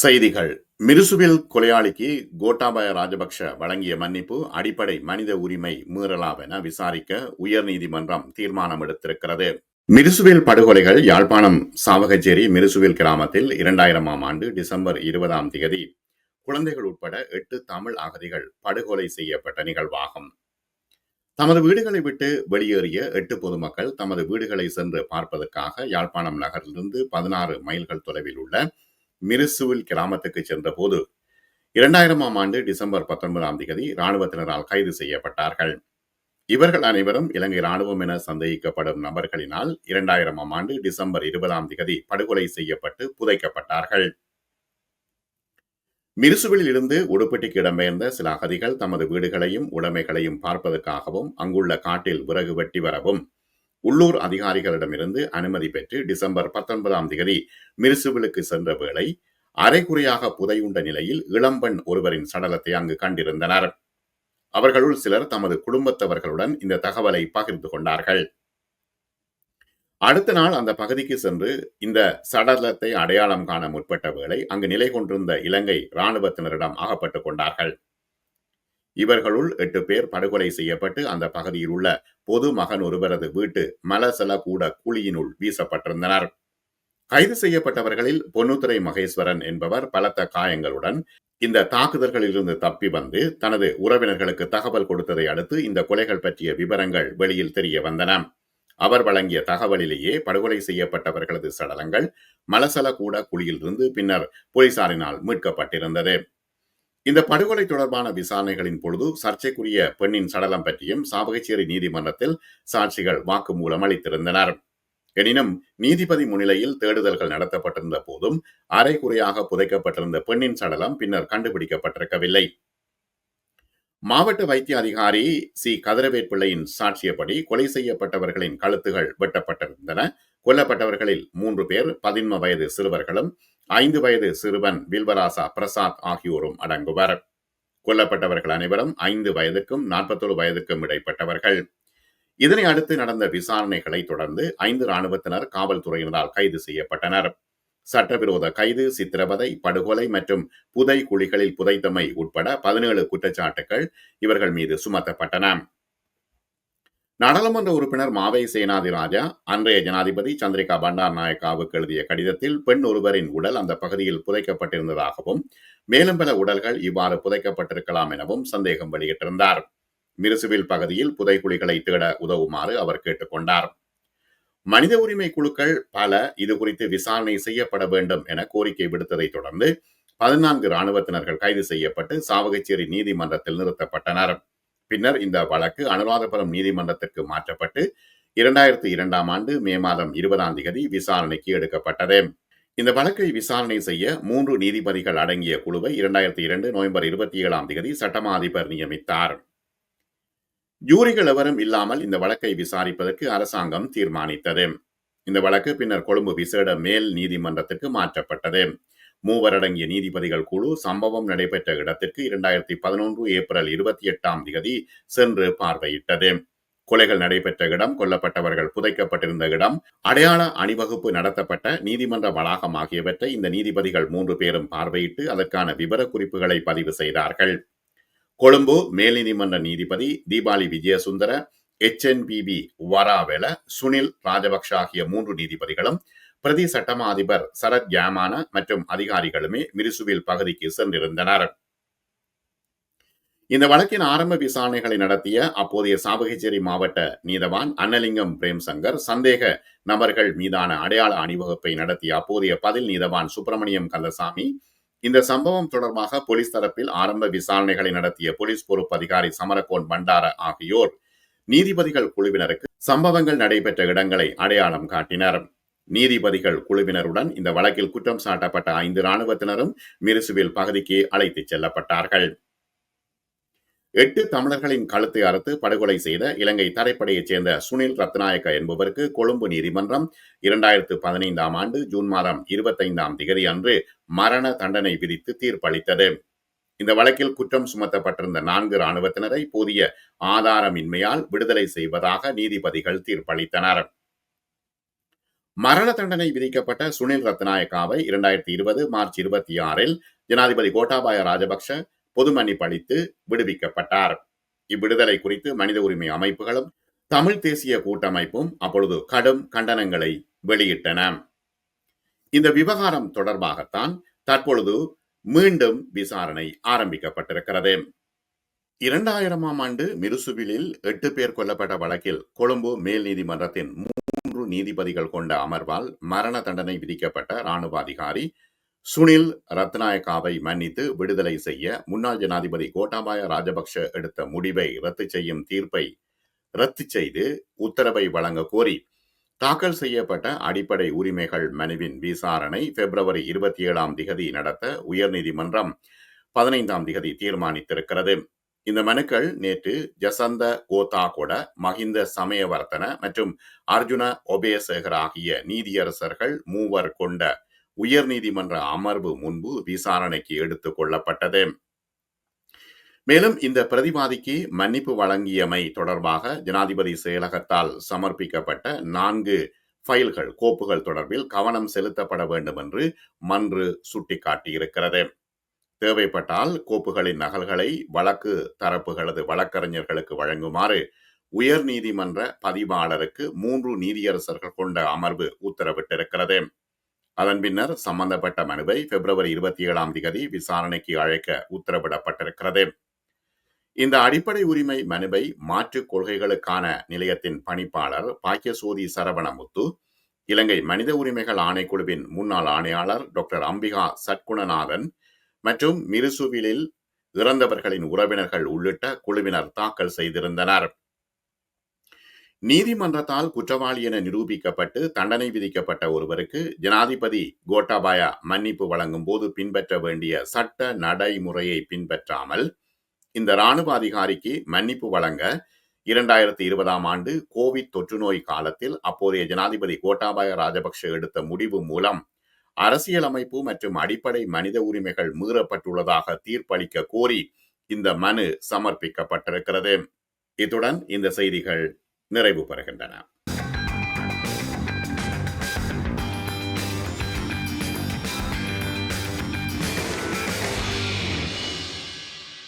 செய்திகள். மிருசுவில் கொலையாளிக்கு கோட்டாபய ராஜபக்ஷ வழங்கிய மன்னிப்பு அடிப்படை மனித உரிமை மீறலாவென விசாரிக்க உயர்நீதிமன்றம் தீர்மானம் எடுத்திருக்கிறது. மிருசுவில் படுகொலைகள் யாழ்ப்பாணம் சாவகச்சேரி மிருசுவில் கிராமத்தில் இரண்டாயிரமாம் ஆண்டு டிசம்பர் இருபதாம் தேதி. குழந்தைகள் உட்பட எட்டு தமிழ் அகதிகள் படுகொலை செய்யப்பட்ட நிகழ்வாகும். தமது வீடுகளை விட்டு வெளியேறிய எட்டு பொதுமக்கள் தமது வீடுகளை சென்று பார்ப்பதற்காக யாழ்ப்பாணம் நகரிலிருந்து பதினாறு மைல்கள் தொலைவில் உள்ள மிருசுவில் கிராமத்துக்கு சென்றபோது இரண்டாயிரமாம் ஆண்டு டிசம்பர் பத்தொன்பதாம் தேதி இராணுவத்தினரால் கைது செய்யப்பட்டார்கள். இவர்கள் அனைவரும் இலங்கை ராணுவம் என சந்தேகிக்கப்படும் நபர்களினால் இரண்டாயிரமாம் ஆண்டு டிசம்பர் இருபதாம் தேதி படுகொலை செய்யப்பட்டு புதைக்கப்பட்டார்கள். மிருசுவில் இருந்து உடுப்பட்டிக்கு இடம்பெயர்ந்த சில அகதிகள் தமது வீடுகளையும் உடைமைகளையும் பார்ப்பதற்காகவும் அங்குள்ள காட்டில் விறகு வெட்டி வரவும் உள்ளூர் அதிகாரிகளிடமிருந்து அனுமதி பெற்று டிசம்பர் பத்தொன்பதாம் தேதி மிருசுவிலுக்கு சென்ற வேளை அரைகுறையாக புதையுண்ட நிலையில் இளம்பெண் ஒருவரின் சடலத்தை அங்கு கண்டிருந்தனர். அவர்களுள் சிலர் தமது குடும்பத்தவர்களுடன் இந்த தகவலை பகிர்ந்து கொண்டார்கள். அடுத்த நாள் அந்த பகுதிக்கு சென்று இந்த சடலத்தை அடையாளம் காண முற்பட்ட வேளை அங்கு நிலை கொண்டிருந்த இலங்கை இராணுவத்தினரிடம் அகப்பட்டுக் கொண்டார்கள். இவர்களுள் எட்டு பேர் படுகொலை செய்யப்பட்டு அந்த பகுதியில் உள்ள பொது மகன் ஒருவரது வீட்டு மலசல கூட குழியினுள் வீசப்பட்டிருந்தனர். கைது செய்யப்பட்டவர்களில் பொன்னுத்துறை மகேஸ்வரன் என்பவர் பலத்த காயங்களுடன் இந்த தாக்குதல்களிலிருந்து தப்பி வந்து தனது உறவினர்களுக்கு தகவல் கொடுத்ததை அடுத்து இந்த கொலைகள் பற்றிய விவரங்கள் வெளியில் தெரிய வந்தன. அவர் வழங்கிய தகவலிலேயே படுகொலை செய்யப்பட்டவர்களது சடலங்கள் மலசல கூட குழியிலிருந்து பின்னர் போலீசாரினால் மீட்கப்பட்டிருந்தது. இந்த படுகொலை தொடர்பான விசாரணைகளின் பொழுது சர்ச்சைக்குரிய பெண்ணின் சடலம் பற்றியும் சாவகச்சேரி நீதிமன்றத்தில் சாட்சிகள் வாக்குமூலம் அளித்திருந்தனர். எனினும் நீதிபதி முன்னிலையில் தேடுதல்கள் நடத்தப்பட்டிருந்த போதும் அரைகுறையாக புதைக்கப்பட்டிருந்த பெண்ணின் சடலம் பின்னர் கண்டுபிடிக்கப்பட்டிருக்கவில்லை. மாவட்ட வைத்திய அதிகாரி சி. கதிரவேற்பிள்ளையின் சாட்சியப்படி கொலை செய்யப்பட்டவர்களின் கழுத்துகள் வெட்டப்பட்டிருந்தன. கொல்லப்பட்டவர்களில் மூன்று பேர் பதின்ம வயது சிறுவர்களும் ஐந்து வயது சிறுவன் வில்வராசா பிரசாத் ஆகியோரும் அடங்குவர். கொல்லப்பட்டவர்கள் அனைவரும் ஐந்து வயதுக்கும் நாற்பத்தொரு வயதுக்கும் இடைப்பட்டவர்கள். இதனை அடுத்து நடந்த விசாரணைகளை தொடர்ந்து ஐந்து ராணுவத்தினர் காவல்துறையினரால் கைது செய்யப்பட்டனர். சட்டவிரோத கைது சித்திரவதை படுகொலை மற்றும் புதை குழிகளில் புதைத்தமை உட்பட பதினேழு குற்றச்சாட்டுகள் இவர்கள் மீது சுமத்தப்பட்டன. நாடாளுமன்ற உறுப்பினர் மாவை சேனாதி ராஜா அன்றைய ஜனாதிபதி சந்திரிகா பண்டார் நாயக்காவுக்கு எழுதிய கடிதத்தில் பெண் ஒருவரின் உடல் அந்த பகுதியில் புதைக்கப்பட்டிருந்ததாகவும் மேலும் பல உடல்கள் இவ்வாறு புதைக்கப்பட்டிருக்கலாம் எனவும் சந்தேகம் வெளியிட்டிருந்தார். மிருசுவில் பகுதியில் புதைக்குழிகளை தேட உதவுமாறு அவர் கேட்டுக்கொண்டார். மனித உரிமை குழுக்கள் பல இது குறித்து விசாரணை செய்யப்பட வேண்டும் என கோரிக்கை விடுத்ததை தொடர்ந்து பதினான்கு ராணுவத்தினர்கள் கைது செய்யப்பட்டு சாவகச்சேரி நீதிமன்றத்தில் நிறுத்தப்பட்டனர். பின்னர் இந்த வழக்கு அனுராதபுரம் நீதிமன்றத்திற்கு மாற்றப்பட்டு இரண்டாயிரத்தி இரண்டாம் ஆண்டு மே மாதம் இருபதாம் தேதி விசாரணைக்கு எடுக்கப்பட்டது. இந்த வழக்கை விசாரணை செய்ய மூன்று நீதிபதிகள் அடங்கிய குழுவை இரண்டாயிரத்தி இரண்டு நவம்பர் இருபத்தி ஏழாம் தேதி சட்டமா அதிபர் நியமித்தார். ஜூரிகள் எவரும் இல்லாமல் இந்த வழக்கை விசாரிப்பதற்கு அரசாங்கம் தீர்மானித்தது. இந்த வழக்கு பின்னர் கொழும்பு விசேட மேல் நீதிமன்றத்திற்கு மாற்றப்பட்டது. மூவரடங்கிய நீதிபதிகள் குழு சம்பவம் நடைபெற்ற இடத்திற்கு இரண்டாயிரத்தி பதினொன்று ஏப்ரல் இருபத்தி எட்டாம் தேதி சென்று பார்வையிட்டது. கொலைகள் நடைபெற்ற இடம் கொல்லப்பட்டவர்கள் புதைக்கப்பட்டிருந்த இடம் அடையாள அணிவகுப்பு நடத்தப்பட்ட நீதிமன்ற வளாகம் ஆகியவற்றை இந்த நீதிபதிகள் மூன்று பேரும் பார்வையிட்டு அதற்கான விவரக்குறிப்புகளை பதிவு செய்தார்கள். கொழும்பு மேல் நீதிமன்ற நீதிபதி Deepali Wijesundara H N B Warawewa Sunil Rajapaksa ஆகிய மூன்று நீதிபதிகளும் பிரதி சட்டமா அதிபர் சரத் யாமான மற்றும் அதிகாரிகளுமே மிரிசுவில் பகுதிக்கு சென்றிருந்தனர். இந்த வழக்கின் ஆரம்ப விசாரணைகளை நடத்திய அப்போதைய சாவகச்சேரி மாவட்ட நீதவான் அன்னலிங்கம் பிரேம்சங்கர் சந்தேக நபர்கள் மீதான அடையாள அணிவகுப்பை நடத்திய அப்போதைய பதில் நீதவான் சுப்பிரமணியம் கந்தசாமி இந்த சம்பவம் தொடர்பாக போலீஸ் தரப்பில் ஆரம்ப விசாரணைகளை நடத்திய போலீஸ் பொறுப்பு அதிகாரி சமரகோன் பண்டார ஆகியோர் நீதிபதிகள் குழுவினருக்கு சம்பவங்கள் நடைபெற்ற இடங்களை அடையாளம் காட்டினர். நீதிபதிகள் குழுவினருடன் இந்த வழக்கில் குற்றம் சாட்டப்பட்ட ஐந்து ராணுவத்தினரும் மிருசுவில் பகுதிக்கு அழைத்துச் செல்லப்பட்டார்கள். எட்டு தமிழர்களின் கழுத்தை அறுத்து படுகொலை செய்த இலங்கை தரைப்படையைச் சேர்ந்த சுனில் ரத்நாயக்க என்பவருக்கு கொழும்பு நீதிமன்றம் இரண்டாயிரத்து பதினைந்தாம் ஆண்டு ஜூன் மாதம் இருபத்தைந்தாம் திகதி அன்று மரண தண்டனை விதித்து தீர்ப்பளித்தது. இந்த வழக்கில் குற்றம் சுமத்தப்பட்டிருந்த நான்கு ராணுவத்தினரை போதிய ஆதாரமின்மையால் விடுதலை செய்வதாக நீதிபதிகள் தீர்ப்பளித்தனர். மரண தண்டனை விதிக்கப்பட்ட சுனில் ரத்நாயக்காவை இரண்டாயிரத்தி இருபது மார்ச் இருபத்தி ஆறில் ஜனாதிபதி கோட்டாபாய ராஜபக்ஷ பொது மன்னிப்பு அளித்து விடுவிக்கப்பட்டார். இவ்விடுதலை குறித்து மனித உரிமை அமைப்புகளும் தமிழ் தேசிய கூட்டமைப்பும் அப்பொழுது கடும் கண்டனங்களை வெளியிட்டன. இந்த விவகாரம் தொடர்பாகத்தான் தற்பொழுது மீண்டும் விசாரணை ஆரம்பிக்கப்பட்டிருக்கிறது. இரண்டாயிரமாம் ஆண்டு மிருசுவிலில் எட்டு பேர் கொல்லப்பட்ட வழக்கில் கொழும்பு மேல் நீதிமன்றத்தின் நீதிபதிகள் கொண்ட அமர்வால் மரண தண்டனை விதிக்கப்பட்ட ராணுவ அதிகாரி சுனில் ரத்நாயக்காவை மன்னித்து விடுதலை செய்ய முன்னாள் ஜனாதிபதி கோட்டாபாய ராஜபக்ஷ எடுத்த முடிவை ரத்து செய்யும் தீர்ப்பை ரத்து செய்து உத்தரவை வழங்க கோரி தாக்கல் செய்யப்பட்ட அடிப்படை உரிமைகள் மனுவின் விசாரணை பிப்ரவரி இருபத்தி ஏழாம் திகதி நடத்த உயர்நீதிமன்றம் பதினைந்தாம் திகதி தீர்மானித்திருக்கிறது. இந்த மனுக்கள் நேற்று ஜசந்த கோதாகொட மஹிந்த சமயவர்த்தன மற்றும் அர்ஜுன ஒபேசேகர் ஆகிய நீதியரசர்கள் மூவர் கொண்ட உயர்நீதிமன்ற அமர்வு முன்பு விசாரணைக்கு எடுத்துக் கொள்ளப்பட்டது. மேலும் இந்த பிரதிவாதிக்கு மன்னிப்பு வழங்கியமை தொடர்பாக ஜனாதிபதி செயலகத்தால் சமர்ப்பிக்கப்பட்ட நான்கு ஃபைல்கள் கோப்புகள் தொடர்பில் கவனம் செலுத்தப்பட வேண்டும் என்று மன்று சுட்டிக்காட்டியிருக்கிறது. தேவைப்பட்டால் கோப்புகளின் நகல்களை வழக்கு தரப்புகளது வழக்கறிஞர்களுக்கு வழங்குமாறு உயர் நீதிமன்ற பதிவாளருக்கு மூன்று நீதியரசர்கள் கொண்ட அமர்வு உத்தரவிட்டிருக்கிறது. அதன் பின்னர் சம்பந்தப்பட்ட மனுவை பிப்ரவரி இருபத்தி ஏழாம் தேதி விசாரணைக்கு அழைக்க உத்தரவிடப்பட்டிருக்கிறது. இந்த அடிப்படை உரிமை மனுவை மாற்றுக் கொள்கைகளுக்கான நிலையத்தின் பணிப்பாளர் பாக்கியசோதி சரவணமுத்து இலங்கை மனித உரிமைகள் ஆணைக்குழுவின் முன்னாள் ஆணையாளர் டாக்டர் அம்பிகா சட்குணநாதன் மற்றும் மிருசுவிலில் இறந்தவர்களின் உறவினர்கள் உள்ளிட்ட குழுவினர் தாக்கல் செய்திருந்தனர். நீதிமன்றத்தால் குற்றவாளி என நிரூபிக்கப்பட்டு தண்டனை விதிக்கப்பட்ட ஒருவருக்கு ஜனாதிபதி கோட்டாபாயா மன்னிப்பு வழங்கும் போது பின்பற்ற வேண்டிய சட்ட நடைமுறையை பின்பற்றாமல் இந்த ராணுவ அதிகாரிக்கு மன்னிப்பு வழங்க இரண்டாயிரத்தி இருபதாம் ஆண்டு கோவிட் தொற்றுநோய் காலத்தில் அப்போதைய ஜனாதிபதி கோட்டாபாய ராஜபக்ஷ எடுத்த முடிவு மூலம் அரசியலமைப்பு மற்றும் அடிப்படை மனித உரிமைகள் மீறப்பட்டுள்ளதாக தீர்ப்பளிக்க கோரி இந்த மனு சமர்ப்பிக்கப்பட்டிருக்கிறது. இத்துடன் இந்த செய்திகள் நிறைவு பெறுகின்றன.